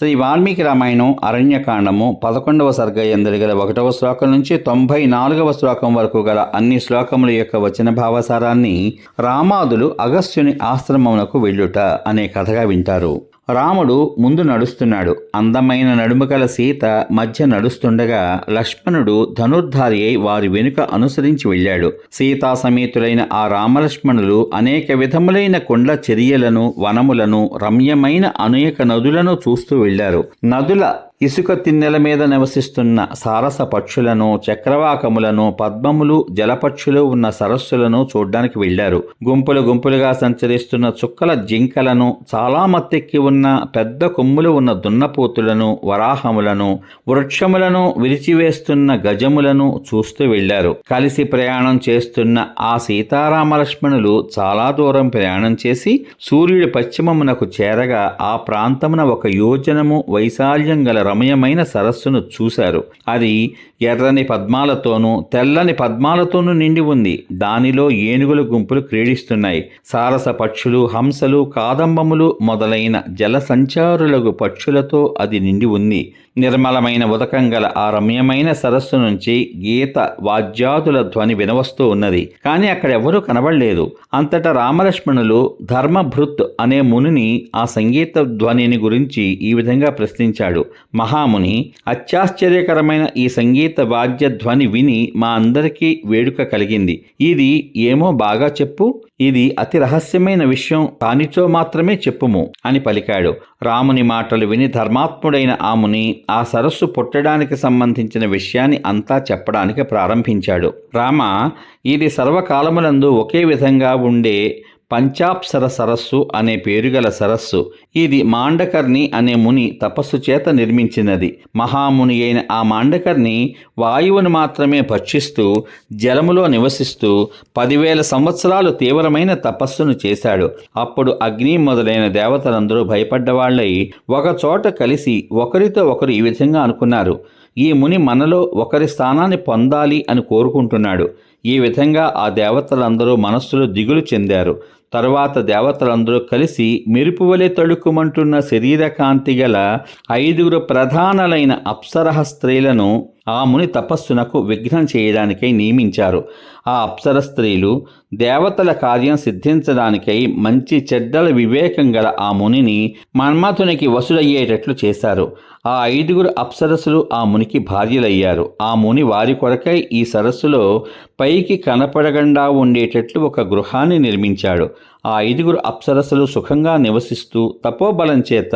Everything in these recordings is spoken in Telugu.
శ్రీ వాల్మీకి రామాయణం అరణ్యకాండము పదకొండవ సర్గ ఎందరి గల ఒకటవ శ్లోకం నుంచి తొంభై నాలుగవ శ్లోకం వరకు గల అన్ని శ్లోకముల యొక్క వచన భావసారాన్ని రామాదులు అగస్త్యుని ఆశ్రమమునకు వెళ్ళుట అనే కథగా వింటారు. రాముడు ముందు నడుస్తున్నాడు. అందమైన నడుముగల సీత మధ్య నడుస్తుండగా లక్ష్మణుడు ధనుర్ధారి అయి వారి వెనుక అనుసరించి వెళ్ళాడు. సీతా సమేతులైన ఆ రామలక్ష్మణులు అనేక విధములైన కొండ చర్యలను వనములను రమ్యమైన అనేక నదులను చూస్తూ వెళ్ళారు. నదుల ఇసుక తిన్నెల మీద నివసిస్తున్న సారస పక్షులను చక్రవాకములను పద్మములు జలపక్షులు ఉన్న సరస్సులను చూడ్డానికి వెళ్ళారు గుంపులు గుంపులుగా సంచరిస్తున్న చుక్కల జింకలను చాలా మత్తెక్కి ఉన్న పెద్ద కొమ్ములు ఉన్న దున్నపోతులను వరాహములను వృక్షములను విరిచివేస్తున్న గజములను చూస్తూ వెళ్ళారు కలిసి ప్రయాణం చేస్తున్న ఆ సీతారామలక్ష్మణులు చాలా దూరం ప్రయాణం చేసి సూర్యుడి పశ్చిమమునకు చేరగా ఆ ప్రాంతమున ఒక యోజనము వైశాల్యం గల రమయమైన సరస్సును చూశారు. అది ఎర్రని పద్మాలతోనూ తెల్లని పద్మాలతోనూ నిండి ఉంది. దానిలో ఏనుగుల గుంపులు క్రీడిస్తున్నాయి. సారస పక్షులు హంసలు కాదంబములు మొదలైన జల సంచారులకు పక్షులతో అది నిండి ఉంది. నిర్మలమైన ఉదకం గల ఆ రమ్యమైన సరస్సు నుంచి గీత వాద్యాదుల ధ్వని వినవస్తూ ఉన్నది. కానీ అక్కడ ఎవరూ కనబడలేదు. అంతటా రామలక్ష్మణులు ధర్మభృత్ అనే మునిని ఆ సంగీత ధ్వనిని గురించి ఈ విధంగా ప్రశ్నించాడు. మహాముని అత్యాశ్చర్యకరమైన ఈ సంగీత వాద్య ధ్వని విని మా అందరికీ వేడుక కలిగింది. ఇది ఏమో బాగా చెప్పు ఇది అతి రహస్యమైన విషయం కానిచో మాత్రమే చెప్పుము అని పలికాడు. రాముని మాటలు విని ధర్మాత్ముడైన ఆముని ఆ సరస్సు పుట్టడానికి సంబంధించిన విషయాన్ని అంతా చెప్పడానికి ప్రారంభించాడు. రామ ఇది సర్వకాలములందు ఒకే విధంగా ఉండే పంచాప్సర సరస్సు అనే పేరుగల సరస్సు. ఇది మాండకర్ణి అనే ముని తపస్సు చేత నిర్మించినది. మహాముని అయిన ఆ మాండకర్ణి వాయువును మాత్రమే భక్షిస్తూ జలములో నివసిస్తూ పదివేల సంవత్సరాలు తీవ్రమైన తపస్సును చేశాడు. అప్పుడు అగ్ని మొదలైన దేవతలందరూ భయపడ్డవాళ్ళై ఒక చోట కలిసి ఒకరితో ఒకరు ఈ విధంగా అనుకున్నారు. ఈ ముని మనలో ఒకరి స్థానాన్ని పొందాలి అని కోరుకుంటున్నాడు. ఈ విధంగా ఆ దేవతలందరూ మనస్సులో దిగులు చెందారు. తరువాత దేవతలందరూ కలిసి మెరుపువలె తడుక్కుమంటున్న శరీర కాంతి గల ఐదుగురు ప్రధానలైన అప్సరహ స్త్రీలను ఆ ముని తపస్సునకు విఘ్నం చేయడానికై నియమించారు. ఆ అప్సర స్త్రీలు దేవతల కార్యం సిద్ధించడానికై మంచి చెడ్డల వివేకం గల ఆ మునిని మన్మథునికి వసుడయ్యేటట్లు చేశారు. ఆ ఐదుగురు అప్సరసులు ఆ మునికి భార్యలయ్యారు. ఆ ముని వారి కొరకై ఈ సరస్సులో పైకి కనపడకుండా ఉండేటట్లు ఒక గృహాన్ని నిర్మించాడు. ఆ ఐదుగురు అప్సరసలు సుఖంగా నివసిస్తూ తపోబలం చేత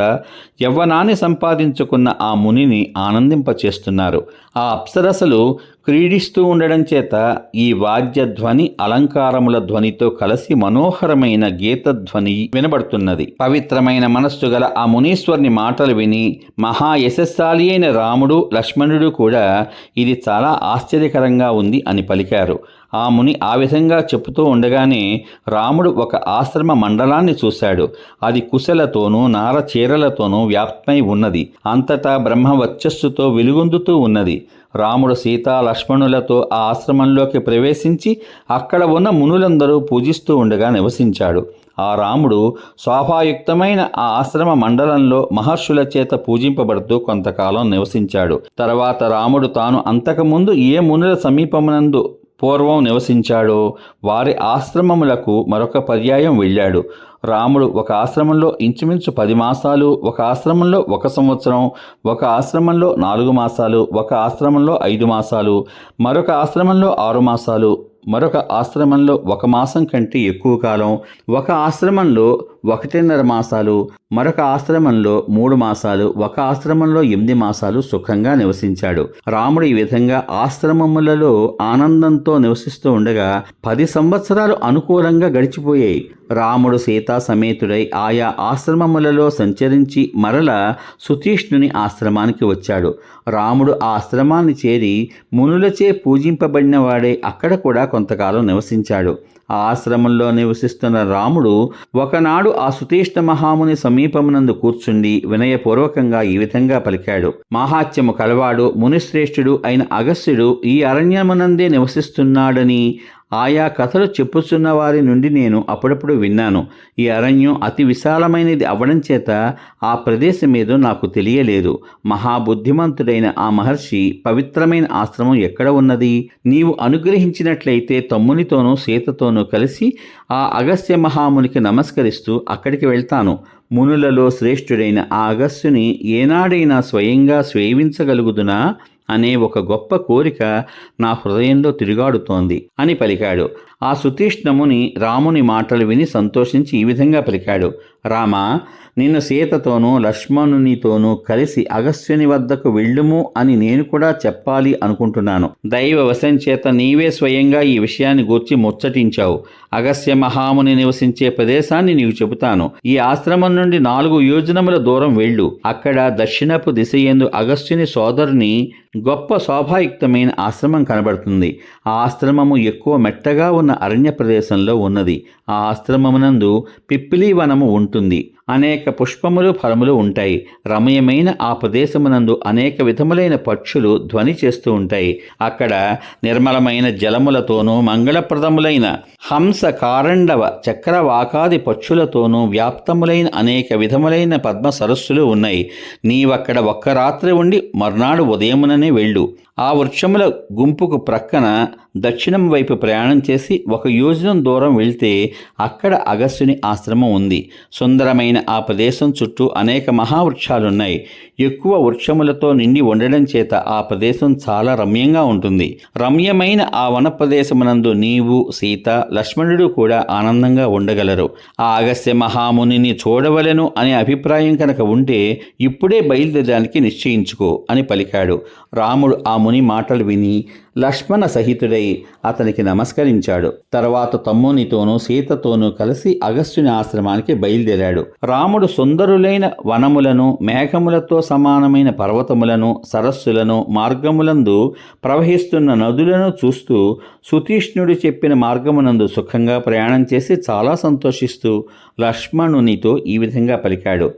యవ్వనాన్ని సంపాదించుకున్న ఆ మునిని ఆనందింపచేస్తున్నారు. ఆ అప్సరసలు క్రీడిస్తూ ఉండడం చేత ఈ వాద్య ధ్వని అలంకారముల ధ్వనితో కలిసి మనోహరమైన గీత ధ్వని వినబడుతున్నది. పవిత్రమైన మనస్సు గల ఆ మునీశ్వరుని మాటలు విని మహా యశస్శాలి అయిన రాముడు లక్ష్మణుడు కూడా ఇది చాలా ఆశ్చర్యకరంగా ఉంది అని పలికారు. ఆ ముని ఆ విధంగా చెబుతూ ఉండగానే రాముడు ఒక ఆశ్రమ మండలాన్ని చూశాడు. అది కుశలతోనూ నార చీరలతోనూ వ్యాప్తమై ఉన్నది. అంతటా బ్రహ్మ వర్చస్సుతో వెలుగొందుతూ ఉన్నది. రాముడు సీతా లక్ష్మణులతో ఆ ఆశ్రమంలోకి ప్రవేశించి అక్కడ ఉన్న మునులందరూ పూజిస్తూ ఉండగా నివసించాడు. ఆ రాముడు శోభాయుక్తమైన ఆ ఆశ్రమ మండలంలో మహర్షుల చేత పూజింపబడుతూ కొంతకాలం నివసించాడు. తర్వాత రాముడు తాను అంతకుముందు ఏ మునుల సమీపమునందు పూర్వం నివసించాడో వారి ఆశ్రమములకు మరొక పర్యాయం వెళ్ళాడు. రాముడు ఒక ఆశ్రమంలో ఇంచుమించు పది మాసాలు ఒక ఆశ్రమంలో ఒక సంవత్సరం ఒక ఆశ్రమంలో నాలుగు మాసాలు ఒక ఆశ్రమంలో ఐదు మాసాలు మరొక ఆశ్రమంలో ఆరు మాసాలు మరొక ఆశ్రమంలో ఒక మాసం కంటే ఎక్కువ కాలం ఒక ఆశ్రమంలో ఒకటిన్నర మాసాలు మరొక ఆశ్రమంలో మూడు మాసాలు ఒక ఆశ్రమంలో ఎనిమిది మాసాలు సుఖంగా నివసించాడు. రాముడు ఈ విధంగా ఆశ్రమములలో ఆనందంతో నివసిస్తూ ఉండగా పది సంవత్సరాలు అనుకూలంగా గడిచిపోయాయి. రాముడు సీతా సమేతుడై ఆయా ఆశ్రమములలో సంచరించి మరల సుతీష్ణుని ఆశ్రమానికి వచ్చాడు. రాముడు ఆ ఆశ్రమాన్ని చేరి మునులచే పూజింపబడిన వాడే అక్కడ కూడా కొంతకాలం నివసించాడు. ఆ ఆశ్రమంలో నివసిస్తున్న రాముడు ఒకనాడు ఆ సుతీష్ణ మహాముని సమీపమునందు కూర్చుండి వినయపూర్వకంగా ఈ విధంగా పలికాడు. మహాత్యము కలవాడు మునిశ్రేష్ఠుడు అయిన అగస్త్యుడు ఈ అరణ్యమునందే నివసిస్తున్నాడని ఆయా కథలు చెప్పుచున్న వారి నుండి నేను అప్పుడప్పుడు విన్నాను. ఈ అరణ్యం అతి విశాలమైనది అవ్వడం చేత ఆ ప్రదేశం ఏదో నాకు తెలియలేదు. మహాబుద్ధిమంతుడైన ఆ మహర్షి పవిత్రమైన ఆశ్రమం ఎక్కడ ఉన్నది? నీవు అనుగ్రహించినట్లయితే తమ్మునితోనూ సీతతోనూ కలిసి ఆ అగస్త్య మహామునికి నమస్కరిస్తూ అక్కడికి వెళ్తాను. మునులలో శ్రేష్ఠుడైన ఆ అగస్త్యుని ఏనాడైనా స్వయంగా స్వేవించగలుగుదునా అనే ఒక గొప్ప కోరిక నా హృదయంలో తిరుగాడుతోంది అని పలికాడు. ఆ సుతీష్ణముని రాముని మాటలు విని సంతోషించి ఈ విధంగా పలికాడు. రామ నిన్ను సీతతోనూ లక్ష్మణునితోనూ కలిసి అగస్త్యుని వద్దకు వెళ్ళుము అని నేను కూడా చెప్పాలి అనుకుంటున్నాను. దైవ వశం చేత నీవే స్వయంగా ఈ విషయాన్ని గూర్చి ముచ్చటించావు. అగస్త్య మహాముని నివసించే ప్రదేశాన్ని నీకు చెబుతాను. ఈ ఆశ్రమం నుండి నాలుగు యోజనముల దూరం వెళ్ళు. అక్కడ దక్షిణపు దిశ ఎందు అగస్త్యుని సోదరుని గొప్ప శోభాయుక్తమైన ఆశ్రమం కనబడుతుంది. ఆ ఆశ్రమము ఎక్కువ మెట్టగా ఉన్న అరణ్య ప్రదేశంలో ఉన్నది. ఆ ఆశ్రమమునందు పిప్పిలి వనము ఉంటుంది. అనేక పుష్పములు ఫలములు ఉంటాయి. రమయమైన ఆ ప్రదేశమునందు అనేక విధములైన పక్షులు ధ్వని చేస్తూ ఉంటాయి. అక్కడ నిర్మలమైన జలములతోనూ మంగళప్రదములైన హంస కారండవ చక్రవాకాది పక్షులతోనూ వ్యాప్తములైన అనేక విధములైన పద్మ సరస్సులు ఉన్నాయి. నీవక్కడ ఒక్క రాత్రి ఉండి మర్నాడు ఉదయముననే వెళ్ళు. ఆ వృక్షముల గుంపుకు ప్రక్కన దక్షిణం వైపు ప్రయాణం చేసి ఒక యోజనం దూరం వెళ్తే అక్కడ అగస్యుని ఆశ్రమం ఉంది. సుందరమైన ఆ ప్రదేశం చుట్టూ అనేక మహావృక్షాలున్నాయి. ఎక్కువ వృక్షములతో నిండి ఉండడం చేత ఆ ప్రదేశం చాలా రమ్యంగా ఉంటుంది. రమ్యమైన ఆ వన ప్రదేశమునందు నీవు సీత లక్ష్మణుడు కూడా ఆనందంగా ఉండగలరు. ఆ అగస్త్య మహామునిని చూడవలెను అనే అభిప్రాయం కనుక ఉంటే ఇప్పుడే బయలుదేరడానికి నిశ్చయించుకో అని పలికాడు. రాముడు ఆ ముని మాటలు విని లక్ష్మణ సహితుడై అతనికి నమస్కరించాడు. తర్వాత తమ్మునితోనూ సీతతోనూ కలిసి అగస్త్యుని ఆశ్రమానికి బయలుదేరాడు. రాముడు సుందరులైన వనములను మేఘములతో సమానమైన పర్వతములను సరస్సులను మార్గములందు ప్రవహిస్తున్న నదులను చూస్తూ సుతీష్ణుడు చెప్పిన మార్గమునందు సుఖంగా ప్రయాణం చేసి చాలా సంతోషిస్తూ లక్ష్మణునితో ఈ విధంగా పలికాడు.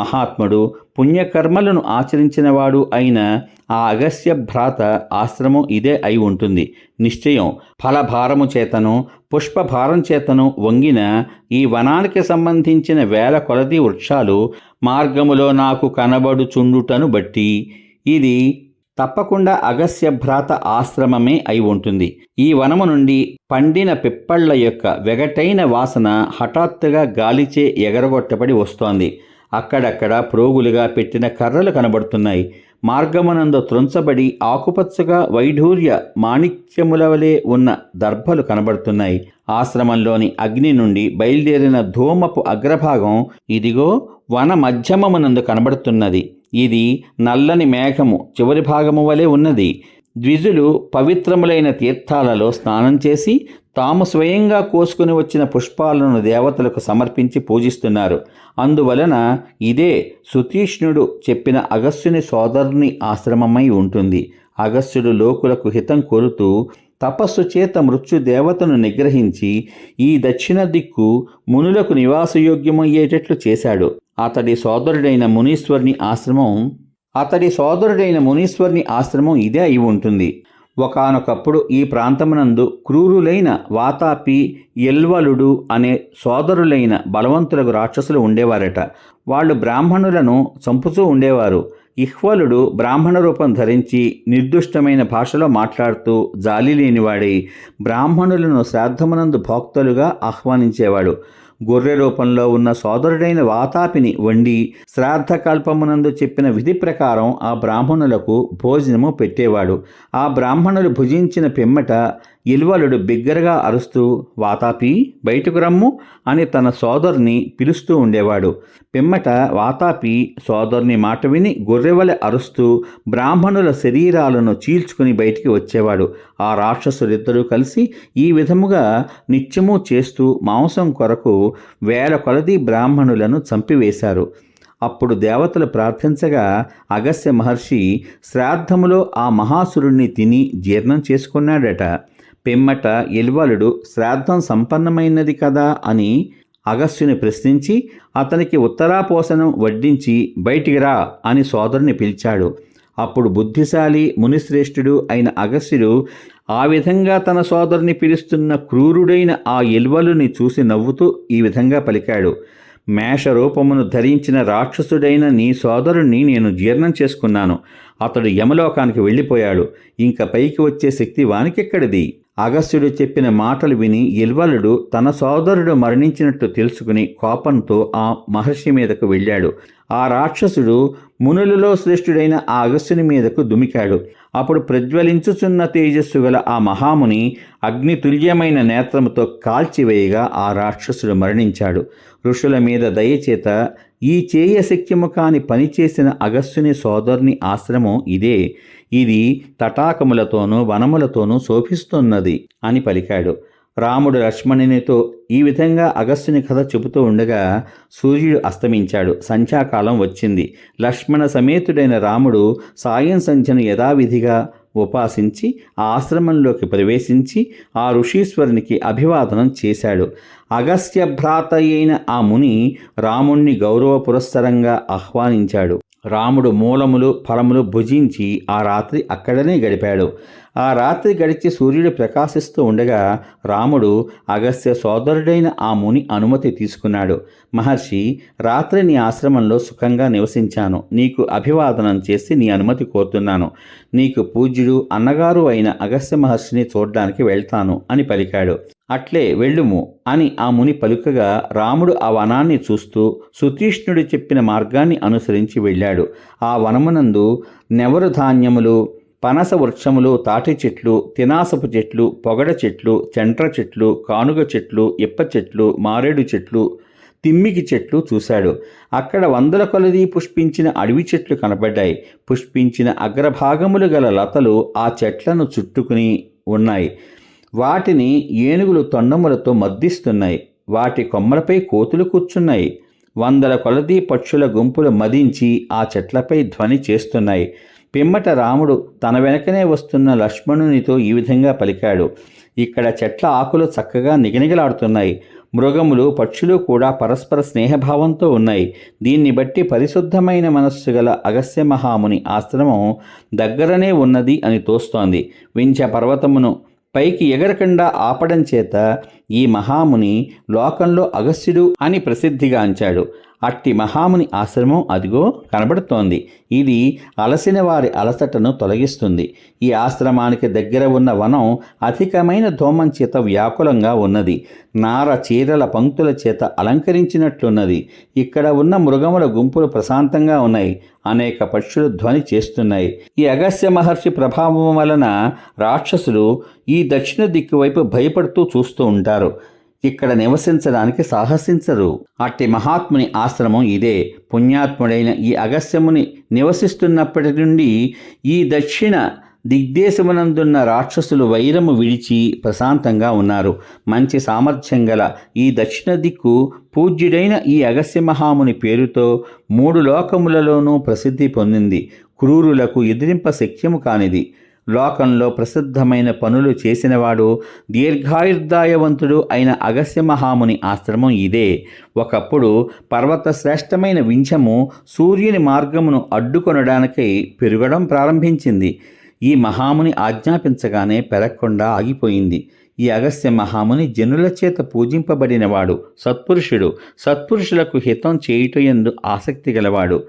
మహాత్ముడు పుణ్యకర్మలను ఆచరించినవాడు అయిన ఆ అగస్య భ్రాత ఆశ్రమం ఇదే అయి ఉంటుంది. నిశ్చయం ఫలభారము చేతను పుష్పభారం చేతను వంగిన ఈ వనానికి సంబంధించిన వేల కొలది వృక్షాలు మార్గములో నాకు కనబడుచుండుటను బట్టి ఇది తప్పకుండా అగస్య భ్రాత ఆశ్రమమే అయి ఉంటుంది. ఈ వనము నుండి పండిన పిప్పళ్ళ యొక్క వెగటైన వాసన హఠాత్తుగా గాలిచే ఎగరగొట్టబడి వస్తోంది. అక్కడక్కడ ప్రోగులుగా పెట్టిన కర్రలు కనబడుతున్నాయి. మార్గమునందు త్రుంచబడి ఆకుపచ్చగా వైఢూర్య మాణిక్యముల వలె ఉన్న దర్భలు కనబడుతున్నాయి. ఆశ్రమంలోని అగ్ని నుండి బయలుదేరిన ధూమపు అగ్రభాగం ఇదిగో వన మధ్యమమునందు కనబడుతున్నది. ఇది నల్లని మేఘము చివరి భాగము వలె ఉన్నది. ద్విజులు పవిత్రములైన తీర్థాలలో స్నానం చేసి తాము స్వయంగా కోసుకుని వచ్చిన పుష్పాలను దేవతలకు సమర్పించి పూజిస్తున్నారు. అందువలన ఇదే సుతీష్ణుడు చెప్పిన అగస్త్యుని సోదరుని ఆశ్రమమై ఉంటుంది. అగస్త్యుడు లోకులకు హితం కోరుతూ తపస్సు చేత మృత్యు దేవతను నిగ్రహించి ఈ దక్షిణ దిక్కు మునులకు నివాసయోగ్యమయ్యేటట్లు చేశాడు. అతడి సోదరుడైన మునీశ్వరుని ఆశ్రమం అతడి సోదరుడైన మునీశ్వరుని ఆశ్రమం ఇదే అయి ఉంటుంది. ఒకానొకప్పుడు ఈ ప్రాంతమునందు క్రూరులైన వాతాపి ఎల్వలుడు అనే సోదరులైన బలవంతులకు రాక్షసులు ఉండేవారట. వాళ్ళు బ్రాహ్మణులను చంపుతూ ఉండేవారు. ఇహ్వలుడు బ్రాహ్మణ రూపం ధరించి నిర్దుష్టమైన భాషలో మాట్లాడుతూ జాలి లేనివాడై బ్రాహ్మణులను శ్రాద్ధమునందు భోక్తలుగా ఆహ్వానించేవాడు. గొర్రె రూపంలో ఉన్న సోదరుడైన వాతాపిని వండి శ్రాద్ధకల్పమునందు చెప్పిన విధి ప్రకారం ఆ బ్రాహ్మణులకు భోజనము పెట్టేవాడు. ఆ బ్రాహ్మణులు భుజించిన పిమ్మట ఇల్వలుడు బిగ్గరగా అరుస్తూ వాతాపి బయటకు రమ్ము అని తన సోదరుని పిలుస్తూ ఉండేవాడు. పిమ్మట వాతాపి సోదరుని మాట విని గొర్రెవలె అరుస్తూ బ్రాహ్మణుల శరీరాలను చీల్చుకుని బయటికి వచ్చేవాడు. ఆ రాక్షసులిద్దరూ కలిసి ఈ విధముగా నిత్యము చేస్తూ మాంసం కొరకు వేల కొలది బ్రాహ్మణులను చంపివేశారు. అప్పుడు దేవతలు ప్రార్థించగా అగస్య మహర్షి శ్రాద్ధములో ఆ మహాసురుణ్ణి తిని జీర్ణం చేసుకున్నాడట. పిమ్మట ఎల్వలుడు శ్రాద్ధం సంపన్నమైనది కదా అని అగస్త్యుని ప్రశ్నించి అతనికి ఉత్తరాపోసనం వడ్డించి బయటికి రా అని సోదరుని పిలిచాడు. అప్పుడు బుద్ధిశాలి మునిశ్రేష్ఠుడు అయిన అగస్త్యుడు ఆ విధంగా తన సోదరుని పిలుస్తున్న క్రూరుడైన ఆ ఎల్వలుని చూసి నవ్వుతూ ఈ విధంగా పలికాడు. మేష రూపమును ధరించిన రాక్షసుడైన నీ సోదరుణ్ణి నేను జీర్ణం చేసుకున్నాను. అతడు యమలోకానికి వెళ్ళిపోయాడు. ఇంక పైకి వచ్చే శక్తి వానికెక్కడిది? అగస్త్యుడు చెప్పిన మాటలు విని ఇల్వలుడు తన సోదరుడు మరణించినట్టు తెలుసుకుని కోపంతో ఆ మహర్షి మీదకు వెళ్ళాడు. ఆ రాక్షసుడు మునులలో శ్రేష్ఠుడైన ఆ అగస్త్యుని మీదకు దుమికాడు. అప్పుడు ప్రజ్వలించుచున్న తేజస్సు గల ఆ మహాముని అగ్నితుల్యమైన నేత్రముతో కాల్చివేయగా ఆ రాక్షసుడు మరణించాడు. ఋషుల మీద దయచేత ఈ చేయ శక్యము కాని పనిచేసిన అగస్త్యుని సోదరుని ఆశ్రమం ఇదే. ఇది తటాకములతోనూ వనములతోనూ శోభిస్తున్నది అని పలికాడు. రాముడు లక్ష్మణునితో ఈ విధంగా అగస్త్యుని కథ చెబుతూ ఉండగా సూర్యుడు అస్తమించాడు. సంధ్యాకాలం వచ్చింది. లక్ష్మణ సమేతుడైన రాముడు సాయం సంధ్యను యథావిధిగా ఉపాసించి ఆ ఆశ్రమంలోకి ప్రవేశించి ఆ ఋషీశ్వరునికి అభివాదనం చేశాడు. అగస్త్య భ్రాత అయిన ఆ ముని రాముణ్ణి గౌరవ పురస్సరంగా ఆహ్వానించాడు. రాముడు మూలములు ఫలములు భుజించి ఆ రాత్రి అక్కడనే గడిపాడు. ఆ రాత్రి గడిచి సూర్యుడు ప్రకాశిస్తూ ఉండగా రాముడు అగస్త్య సోదరుడైన ఆ ముని అనుమతి తీసుకున్నాడు. మహర్షి రాత్రి నీ ఆశ్రమంలో సుఖంగా నివసించాను. నీకు అభివాదనం చేసి నీ అనుమతి కోరుతున్నాను. నీకు పూజ్యుడు అన్నగారు అయిన అగస్త్య మహర్షిని చూడడానికి వెళ్తాను అని పలికాడు. అట్లే వెళ్ళుము అని ఆ ముని పలుకగా రాముడు ఆ వనాన్ని చూస్తూ సుతీష్ణుడు చెప్పిన మార్గాన్ని అనుసరించి వెళ్ళాడు. ఆ వనమునందు నెవరు ధాన్యములు పనస వృక్షములు తాటి చెట్లు తినాసపు చెట్లు పొగడ చెట్లు చెంట్ర చెట్లు కానుగ చెట్లు ఇప్ప చెట్లు మారేడు చెట్లు తిమ్మికి చెట్లు చూశాడు. అక్కడ వందల కొలది పుష్పించిన అడవి చెట్లు కనబడ్డాయి. పుష్పించిన అగ్రభాగములు గల లతలు ఆ చెట్లను చుట్టుకుని ఉన్నాయి. వాటిని ఏనుగులు తొండములతో మద్దిస్తున్నాయి. వాటి కొమ్మలపై కోతులు కూర్చున్నాయి. వందల కొలది పక్షుల గుంపులు మదించి ఆ చెట్లపై ధ్వని చేస్తున్నాయి. పిమ్మట రాముడు తన వెనకనే వస్తున్న లక్ష్మణునితో ఈ విధంగా పలికాడు. ఇక్కడ చెట్ల ఆకులు చక్కగా నిగనిగలాడుతున్నాయి. మృగములు పక్షులు కూడా పరస్పర స్నేహభావంతో ఉన్నాయి. దీన్ని బట్టి పరిశుద్ధమైన మనస్సు గల అగస్య మహాముని ఆశ్రమం దగ్గరనే ఉన్నది అని తోస్తోంది. వింఛ పర్వతమును పైకి ఎగరకుండా ఆపడం చేత ఈ మహాముని లోకంలో అగస్త్యుడు అని ప్రసిద్ధిగాంచాడు అట్టి మహాముని ఆశ్రమం అదిగో కనబడుతోంది. ఇది అలసిన వారి అలసటను తొలగిస్తుంది. ఈ ఆశ్రమానికి దగ్గర ఉన్న వనం అధికమైన ధూమం చేత వ్యాకులంగా ఉన్నది. నార చీరల పంక్తుల చేత అలంకరించినట్లున్నది. ఇక్కడ ఉన్న మృగముల గుంపులు ప్రశాంతంగా ఉన్నాయి. అనేక పక్షులు ధ్వని చేస్తున్నాయి. ఈ అగస్య మహర్షి ప్రభావం వలన రాక్షసులు ఈ దక్షిణ దిక్కు వైపు భయపడుతూ చూస్తూ ఉంటారు. ఇక్కడ నివసించడానికి సాహసించరు. అట్టి మహాత్ముని ఆశ్రమం ఇదే. పుణ్యాత్ముడైన ఈ అగస్యముని నివసిస్తున్నప్పటి నుండి ఈ దక్షిణ దిగ్దేశమునందున్న రాక్షసులు వైరము విడిచి ప్రశాంతంగా ఉన్నారు. మంచి సామర్థ్యం గల ఈ దక్షిణ దిక్కు పూజ్యుడైన ఈ అగస్య మహాముని పేరుతో మూడు లోకములలోనూ ప్రసిద్ధి పొందింది. క్రూరులకు ఎదిరింప శక్యము కానిది. లోకంలో ప్రసిద్ధమైన పనులు చేసినవాడు దీర్ఘాయుర్దాయవంతుడు అయిన అగస్య మహాముని ఆశ్రమం ఇదే. ఒకప్పుడు పర్వత శ్రేష్టమైన వింఛము సూర్యుని మార్గమును అడ్డుకొనడానికై పెరగడం ప్రారంభించింది. ఈ మహాముని ఆజ్ఞాపించగానే పెరగకుండా ఆగిపోయింది. ఈ అగస్త్య మహాముని జనుల చేత పూజింపబడినవాడు సత్పురుషుడు. సత్పురుషులకు హితం చేయుటయందు ఆసక్తి గలవాడు.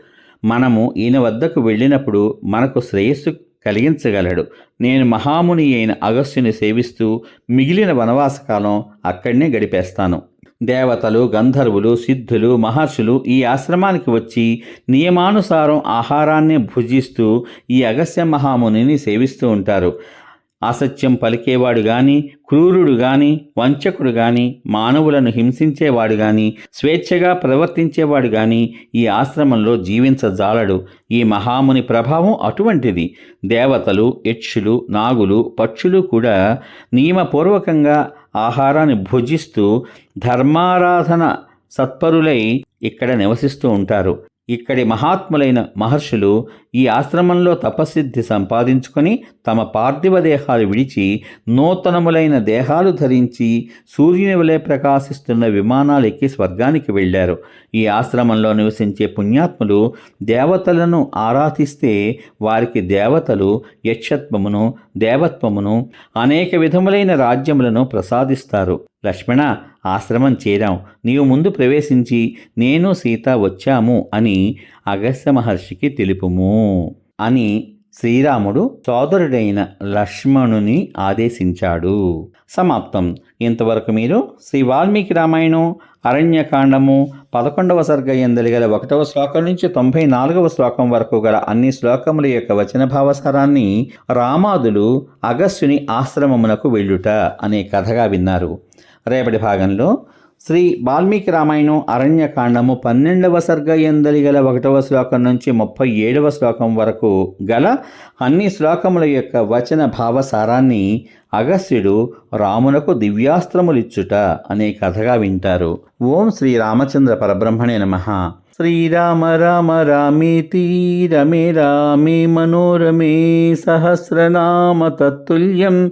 మనము ఈయన వద్దకు వెళ్ళినప్పుడు మనకు శ్రేయస్సు కలిగించగలడు. నేను మహాముని అయిన అగస్త్యుని సేవిస్తూ మిగిలిన వనవాసకాలం అక్కడనే గడిపేస్తాను. దేవతలు గంధర్వులు సిద్ధులు మహర్షులు ఈ ఆశ్రమానికి వచ్చి నియమానుసారం ఆహారాన్ని భుజిస్తూ ఈ అగస్య మహామునిని సేవిస్తూ ఉంటారు. అసత్యం పలికేవాడు గాని క్రూరుడు గాని వంచకుడు గాని మానవులను హింసించేవాడు గాని స్వేచ్ఛగా ప్రవర్తించేవాడు గాని ఈ ఆశ్రమంలో జీవించజాలడు. ఈ మహాముని ప్రభావం అటువంటిది. దేవతలు యక్షులు నాగులు పక్షులు కూడా నియమపూర్వకంగా ఆహారాన్ని భుజిస్తూ ధర్మారాధన సత్పరులై ఇక్కడ నివసిస్తూ ఉంటారు. ఇక్కడి మహాత్ములైన మహర్షులు ఈ ఆశ్రమంలో తపసిద్ధి సంపాదించుకొని తమ పార్థివ దేహాలు విడిచి నూతనములైన దేహాలు ధరించి సూర్యుని వలె ప్రకాశిస్తున్న విమానాలు ఎక్కి స్వర్గానికి వెళ్ళారు. ఈ ఆశ్రమంలో నివసించే పుణ్యాత్ములు దేవతలను ఆరాధిస్తే వారికి దేవతలు యక్షత్వమును దేవత్వమును అనేక విధములైన రాజ్యములను ప్రసాదిస్తారు. లక్ష్మణ ఆశ్రమం చేరాం నీవు ముందు ప్రవేశించి నేను సీత వచ్చాము అని అగస్త్య మహర్షికి తెలుపుము అని శ్రీరాముడు సోదరుడైన లక్ష్మణుని ఆదేశించాడు. సమాప్తం. ఇంతవరకు మీరు శ్రీ వాల్మీకి రామాయణం అరణ్యకాండము పదకొండవ సర్గ ఎందలి గల ఒకటవ శ్లోకం నుంచి తొంభై నాలుగవ శ్లోకం వరకు గల అన్ని శ్లోకముల యొక్క వచన భావసారాన్ని రామాదులు అగస్యుని ఆశ్రమమునకు వెళ్ళుట అనే కథగా విన్నారు. రేపటి భాగంలో శ్రీ వాల్మీకి రామాయణం అరణ్యకాండము పన్నెండవ సర్గ ఎందలి గల ఒకటవ శ్లోకం నుంచి ముప్పై ఏడవ శ్లోకం వరకు గల అన్ని శ్లోకముల యొక్క వచన భావసారాన్ని అగస్త్యుడు రామునకు దివ్యాస్త్రములిచ్చుట అనే కథగా వింటారు. ఓం శ్రీ రామచంద్ర పరబ్రహ్మణే నమ. శ్రీరామ రామ రామేతి రమే రామే మనోరమే సహస్రనామ తత్తుల్యం